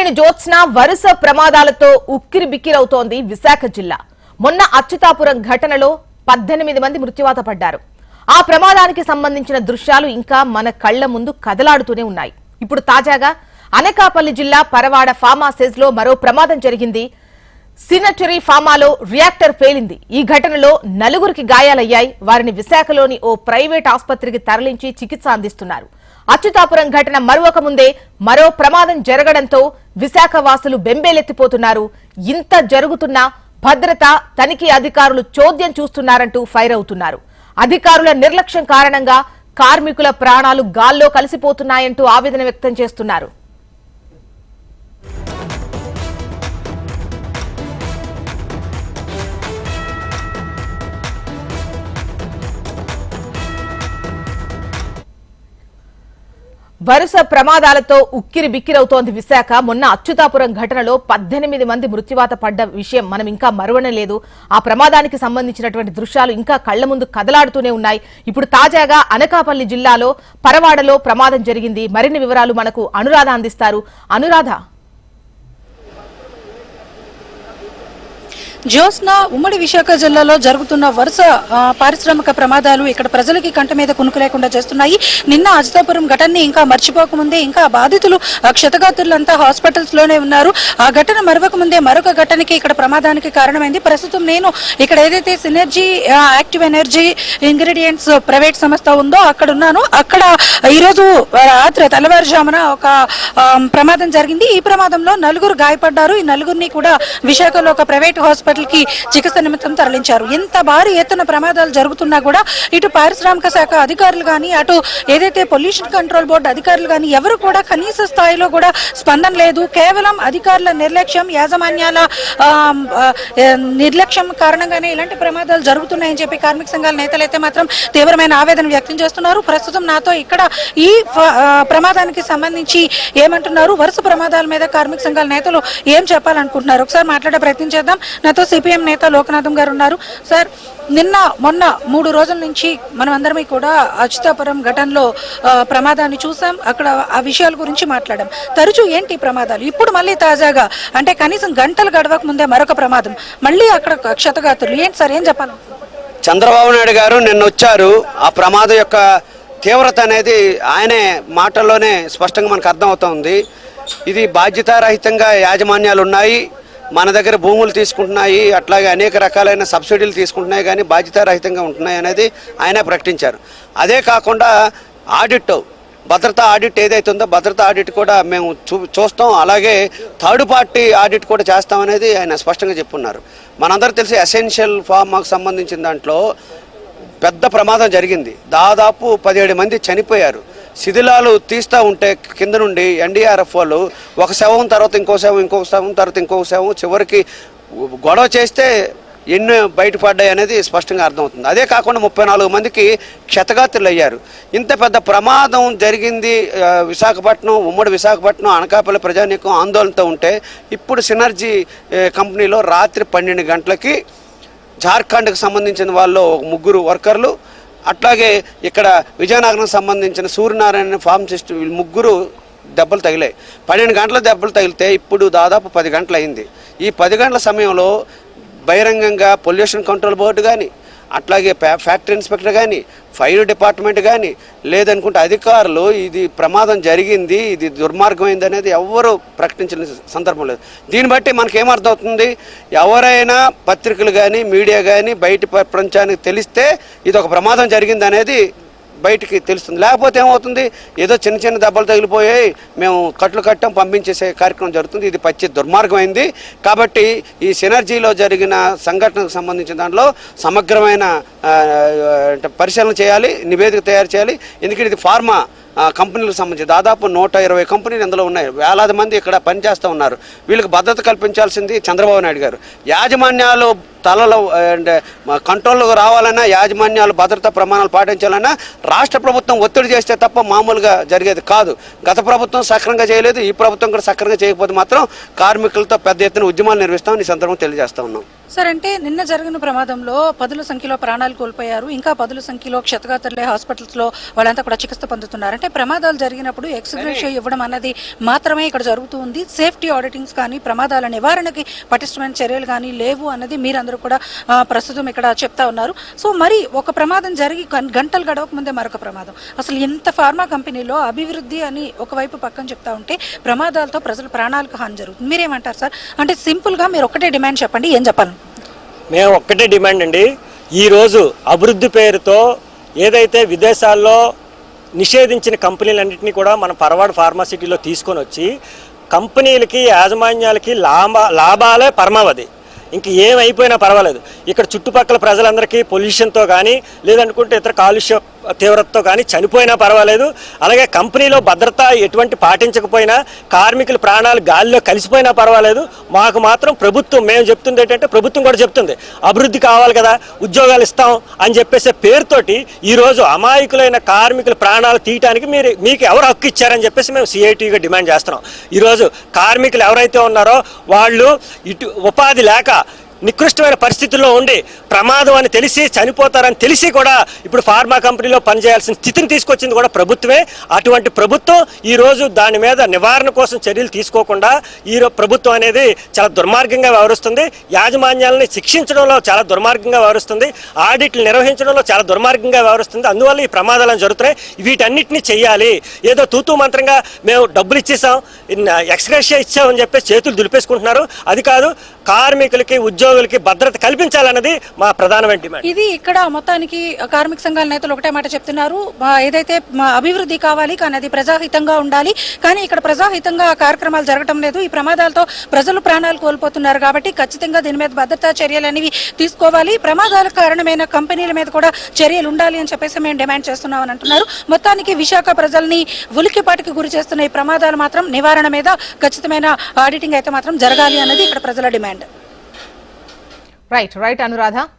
నమస్తే జ్యోత్స్న వరుస ప్రమాదాలతో ఉక్కిరి బిక్కిరవుతోంది విశాఖ జిల్లా. మొన్న అచ్యుతాపురం ఘటనలో పద్దెనిమిది మంది మృత్యువాత పడ్డారు. ఆ ప్రమాదానికి సంబంధించిన దృశ్యాలు ఇంకా మన కళ్ళ ముందు కదలాడుతూనే ఉన్నాయి. ఇప్పుడు తాజాగా అనకాపల్లి జిల్లా పరవాడ ఫార్మాసేజ్లో మరో ప్రమాదం జరిగింది. సినటరీ ఫామాలో రియాక్టర్ పేలింది. ఈ ఘటనలో నలుగురికి గాయాలయ్యాయి. వారిని విశాఖలోని ఓ ప్రైవేట్ ఆసుపత్రికి తరలించి చికిత్స అందిస్తున్నారు. అచ్యుతాపురం ఘటన మరొక ముందే మరో ప్రమాదం జరగడంతో విశాఖ వాసులు బెంబేలెత్తిపోతున్నారు. ఇంత జరుగుతున్నా భద్రత తనిఖీ అధికారులు చోద్యం చూస్తున్నారంటూ ఫైర్ అవుతున్నారు. అధికారుల నిర్లక్ష్యం కారణంగా కార్మికుల ప్రాణాలు గాల్లో కలిసిపోతున్నాయంటూ ఆవేదన వ్యక్తం చేస్తున్నారు. వరుస ప్రమాదాలతో ఉక్కిరి బిక్కిరవుతోంది విశాఖ. మొన్న అచ్యుతాపురం ఘటనలో పద్దెనిమిది మంది మృత్యువాత పడ్డ విషయం మనం ఇంకా మరువనలేదు. ఆ ప్రమాదానికి సంబంధించినటువంటి దృశ్యాలు ఇంకా కళ్ళ ముందు కదలాడుతూనే ఉన్నాయి. ఇప్పుడు తాజాగా అనకాపల్లి జిల్లాలో పరవాడలో ప్రమాదం జరిగింది. మరిన్ని వివరాలు మనకు అనురాధ అందిస్తారు. అనురాధ. జ్యోత్స్న ఉమ్మడి విశాఖ జిల్లాలో జరుగుతున్న వరుస పారిశ్రామిక ప్రమాదాలు ఇక్కడ ప్రజలకి కంట మీద కునుకు లేకుండా చేస్తున్నాయి. నిన్న అజితాపురం ఘటనని ఇంకా మర్చిపోకముందే ఇంకా బాధితులు క్షతగాతులంతా హాస్పిటల్స్లోనే హాస్పిటల్స్లోనే ఉన్నారు. ఆ ఘటన మరవక ముందే మరొక ఘటనకి ఇక్కడ ప్రమాదానికి కారణమైంది. ప్రస్తుతం నేను ఇక్కడ ఏదైతే synergy active energy ingredients private సంస్థ ఉందో అక్కడ ఉన్నాను. అక్కడ ఈరోజు రాత్రి తెల్లవారుజామున ఒక ప్రమాదం జరిగింది. ఈ ప్రమాదంలో నలుగురు గాయపడ్డారు. ఈ నలుగురిని కూడా విశాఖలో ఒక ప్రైవేట్ హాస్పిటల్ హాస్పిటల్కి చికిత్స నిమిత్తం తరలించారు. ఇంత భారీ ఎత్తున ప్రమాదాలు జరుగుతున్నా కూడా ఇటు పారిశ్రామిక శాఖ అధికారులు కానీ అటు ఏదైతే పొల్యూషన్ కంట్రోల్ బోర్డు అధికారులు కానీ ఎవరు కూడా కనీస స్థాయిలో కూడా స్పందన లేదు. కేవలం అధికారుల నిర్లక్ష్యం యాజమాన్యాల నిర్లక్ష్యం కారణంగానే ఇలాంటి ప్రమాదాలు జరుగుతున్నాయని చెప్పి కార్మిక సంఘాల నేతలు అయితే మాత్రం తీవ్రమైన ఆవేదన వ్యక్తం చేస్తున్నారు. ప్రస్తుతం నాతో ఇక్కడ ఈ ప్రమాదానికి సంబంధించి ఏమంటున్నారు? వరుస ప్రమాదాల మీద కార్మిక సంఘాల నేతలు ఏం చెప్పాలనుకుంటున్నారు? ఒకసారి మాట్లాడే ప్రయత్నం చేద్దాం. నాతో సిపిఎం నేత లోకనాథం గారు ఉన్నారు. సార్ నిన్న మొన్న మూడు రోజుల నుంచి మనం కూడా అచ్యుతాపురం ఘటనలో ప్రమాదాన్ని చూసాం. అక్కడ ఆ విషయాల గురించి మాట్లాడాం. తరచూ ఏంటి ప్రమాదాలు? ఇప్పుడు మళ్ళీ తాజాగా అంటే కనీసం గంటలు గడవక ముందే మరొక ప్రమాదం. మళ్ళీ అక్కడ క్షతగాతులు ఏంటి సార్ ఏం చెప్పాలి? చంద్రబాబు నాయుడు గారు నిన్న వచ్చారు. ఆ ప్రమాదం యొక్క తీవ్రత అనేది ఆయనే మాటల్లోనే స్పష్టంగా మనకు అర్థమవుతోంది. ఇది బాధ్యతారహితంగా యాజమాన్యాలు ఉన్నాయి మన దగ్గర భూములు తీసుకుంటున్నాయి అట్లాగే అనేక రకాలైన సబ్సిడీలు తీసుకుంటున్నాయి కానీ బాధ్యతారహితంగా ఉంటున్నాయి అనేది ఆయన ప్రకటించారు. అదే కాకుండా ఆడిట్ భద్రతా ఆడిట్ ఏదైతే ఉందో భద్రతా ఆడిట్ కూడా మేము చూ చూస్తాం. అలాగే థర్డ్ పార్టీ ఆడిట్ కూడా చేస్తామనేది ఆయన స్పష్టంగా చెప్పున్నారు. మనందరూ తెలిసి ఎసెన్షియల్ ఫార్మాకు సంబంధించిన దాంట్లో పెద్ద ప్రమాదం జరిగింది. దాదాపు పదిహేడు మంది చనిపోయారు. శిథిలాలు తీస్తూ ఉంటే కింద నుండి ఎన్డీఆర్ఎఫ్ వాళ్ళు ఒక శవం తర్వాత ఇంకో శవం ఇంకొక శవం తర్వాత ఇంకొక శవం చివరికి గొడవ చేస్తే ఎన్ని బయటపడ్డాయి అనేది స్పష్టంగా అర్థమవుతుంది. అదే కాకుండా ముప్పై నాలుగు మందికి క్షతగాత్రులు అయ్యారు. ఇంత పెద్ద ప్రమాదం జరిగింది విశాఖపట్నం ఉమ్మడి విశాఖపట్నం అనకాపల్లి ప్రజానీకం ఆందోళనతో ఉంటే ఇప్పుడు సినర్జీ కంపెనీలో రాత్రి పన్నెండు గంటలకి జార్ఖండ్కి సంబంధించిన వాళ్ళు ముగ్గురు వర్కర్లు అట్లాగే ఇక్కడ విజయనగరం సంబంధించిన సూర్యనారాయణ ఫార్మసిస్ట్ ముగ్గురు దెబ్బలు తగిలాయి. పన్నెండు గంటల దెబ్బలు తగిలితే ఇప్పుడు దాదాపు పది గంటలు అయింది ఈ పది గంటల సమయంలో బహిరంగంగా పొల్యూషన్ కంట్రోల్ బోర్డు కానీ అట్లాగే ఫ్యా- ఫ్యాక్టరీ ఇన్స్పెక్టర్ కానీ ఫైర్ డిపార్ట్మెంట్ కానీ లేదనుకుంటే అధికారులు ఇది ప్రమాదం జరిగింది ఇది దుర్మార్గమైంది అనేది ఎవ్వరూ ప్రకటించిన సందర్భం లేదు. దీన్ని బట్టి మనకి ఏమర్థమవుతుంది ఎవరైనా పత్రికలు కానీ మీడియా కానీ బయట ప్రపంచానికి తెలిస్తే ఇది ఒక ప్రమాదం జరిగింది అనేది బయటికి తెలుస్తుంది. లేకపోతే ఏమవుతుంది? ఏదో చిన్న చిన్న దెబ్బలు తగిలిపోయాయి. మేము కట్లు కట్టం పంపించేసే కార్యక్రమం జరుగుతుంది. ఇది పచ్చి దుర్మార్గమైంది. కాబట్టి ఈ సినర్జీలో జరిగిన సంఘటనకు సంబంధించిన దాంట్లో సమగ్రమైన అంటే పరిశీలన చేయాలి నివేదిక తయారు చేయాలి. ఎందుకంటే ఇది ఫార్మా కంపెనీలకు సంబంధించి. దాదాపు నూట ఇరవై కంపెనీలు ఇందులో ఉన్నాయి. వేలాది మంది ఇక్కడ పనిచేస్తూ ఉన్నారు. వీళ్ళకి భద్రత కల్పించాల్సింది చంద్రబాబు నాయుడు గారు. యాజమాన్యాలు తలలో అంటే కంట్రోల్ రావాలన్నా యాజమాన్యాలు భద్రతా ప్రమాణాలు పాటించాలన్నా రాష్ట్ర ప్రభుత్వం ఒత్తిడి చేస్తే తప్ప మామూలుగా జరిగేది కాదు. గత ప్రభుత్వం సక్రమంగా చేయలేదు ఈ ప్రభుత్వం కూడా సక్రమంగా చేయకపోతే మాత్రం కార్మికులతో పెద్ద ఎత్తున ఉద్యమాలు నిర్వహిస్తామని ఈ సందర్భంగా తెలియజేస్తా ఉన్నాం. సార్ అంటే నిన్న జరిగిన ప్రమాదంలో పదుల సంఖ్యలో ప్రాణాలు కోల్పోయారు. ఇంకా పదుల సంఖ్యలో క్షతగాత్రులే హాస్పిటల్స్లో వాళ్ళంతా కూడా చికిత్స పొందుతున్నారు. అంటే ప్రమాదాలు జరిగినప్పుడు ఎక్స్గ్రేషియో ఇవ్వడం అన్నది మాత్రమే ఇక్కడ జరుగుతూ ఉంది. సేఫ్టీ ఆడిటింగ్స్ కానీ ప్రమాదాల నివారణకి పటిష్టమైన చర్యలు కానీ లేవు అన్నది అందరూ కూడా ప్రస్తుతం ఇక్కడ చెప్తా ఉన్నారు. సో మరి ఒక ప్రమాదం జరిగి గంటలు గడవక ముందే మరొక ప్రమాదం. అసలు ఇంత ఫార్మా కంపెనీలో అభివృద్ధి అని ఒకవైపు పక్కన చెప్తా ఉంటే ప్రమాదాలతో ప్రజల ప్రాణాలకు హాని జరుగుతుంది. మీరేమంటారు సార్? అంటే సింపుల్గా మీరు ఒక్కటే డిమాండ్ చెప్పండి ఏం చెప్పాలి? మేము ఒక్కటే డిమాండ్ అండి. ఈరోజు అభివృద్ధి పేరుతో ఏదైతే విదేశాల్లో నిషేధించిన కంపెనీలన్నింటినీ కూడా మన పరవాడు ఫార్మాసిటీలో తీసుకొని వచ్చి కంపెనీలకి యాజమాన్యాలకి లాభ లాభాలే పరమావధి. ఇంక ఏమైపోయినా పర్వాలేదు. ఇక్కడ చుట్టుపక్కల ప్రజలందరికీ పొల్యూషన్తో కానీ లేదనుకుంటే ఇతర కాలుష్య తీవ్రతతో కానీ చనిపోయినా పర్వాలేదు. అలాగే కంపెనీలో భద్రత ఎటువంటి పాటించకపోయినా కార్మికుల ప్రాణాలు గాలిలో కలిసిపోయినా పర్వాలేదు. మాకు మాత్రం ప్రభుత్వం మేము చెప్తుంది ఏంటంటే ప్రభుత్వం కూడా చెప్తుంది. అభివృద్ధి కావాలి కదా ఉద్యోగాలు ఇస్తాం అని చెప్పేసే పేరుతోటి ఈరోజు అమాయకులైన కార్మికుల ప్రాణాలు తీయటానికి మీరు మీకు ఎవరు హక్కు ఇచ్చారని చెప్పేసి మేము సిఐటీగా డిమాండ్ చేస్తున్నాం. ఈరోజు కార్మికులు ఎవరైతే ఉన్నారో వాళ్ళు ఇటు ఉపాధి లేక నికృష్టమైన పరిస్థితుల్లో ఉండి ప్రమాదం అని తెలిసి చనిపోతారని తెలిసి కూడా ఇప్పుడు ఫార్మా కంపెనీలో పనిచేయాల్సిన స్థితిని తీసుకొచ్చింది కూడా ప్రభుత్వమే. అటువంటి ప్రభుత్వం ఈ రోజు దాని మీద నివారణ కోసం చర్యలు తీసుకోకుండా ఈ ప్రభుత్వం అనేది చాలా దుర్మార్గంగా వ్యవహరిస్తుంది. యాజమాన్యాలని శిక్షించడంలో చాలా దుర్మార్గంగా వ్యవహరిస్తుంది. ఆడిట్లు నిర్వహించడంలో చాలా దుర్మార్గంగా వ్యవహరిస్తుంది. అందువల్ల ఈ ప్రమాదాలు జరుగుతున్నాయి. వీటన్నిటిని చేయాలి ఏదో తూతూ మంత్రంగా మేము డబ్బులు ఇచ్చేసాం ఎక్స్గ్రేషియా ఇచ్చామని చెప్పి చేతులు దులిపేసుకుంటున్నారు. అది కాదు కార్మికులకి ఉద్యోగులకి భద్రత కల్పించాలన్నది మా ప్రధానమైన డిమాండ్. ఇది ఇక్కడ మొత్తానికి కార్మిక సంఘాల నేతలు ఒకటే మాట చెప్తున్నారు. ఏదైతే అభివృద్ధి కావాలి కానీ అది ప్రజాహితంగా ఉండాలి. కానీ ఇక్కడ ప్రజాహితంగా కార్యక్రమాలు జరగటం లేదు. ఈ ప్రమాదాలతో ప్రజలు ప్రాణాలు కోల్పోతున్నారు కాబట్టి ఖచ్చితంగా దీని మీద భద్రతా చర్యలు అనేవి తీసుకోవాలి. ప్రమాదాలకు కారణమైన కంపెనీల మీద కూడా చర్యలు ఉండాలి అని చెప్పేసి మేము డిమాండ్ చేస్తున్నామని అంటున్నారు. మొత్తానికి విశాఖ ప్రజల్ని ఉలికిపాటికి గురి చేస్తున్న ఈ ప్రమాదాలు మాత్రం నివారణ మీద ఖచ్చితమైన ఆడిటింగ్ అయితే మాత్రం జరగాలి అన్నది ఇక్కడ ప్రజల డిమాండ్. Right, right, Anuradha.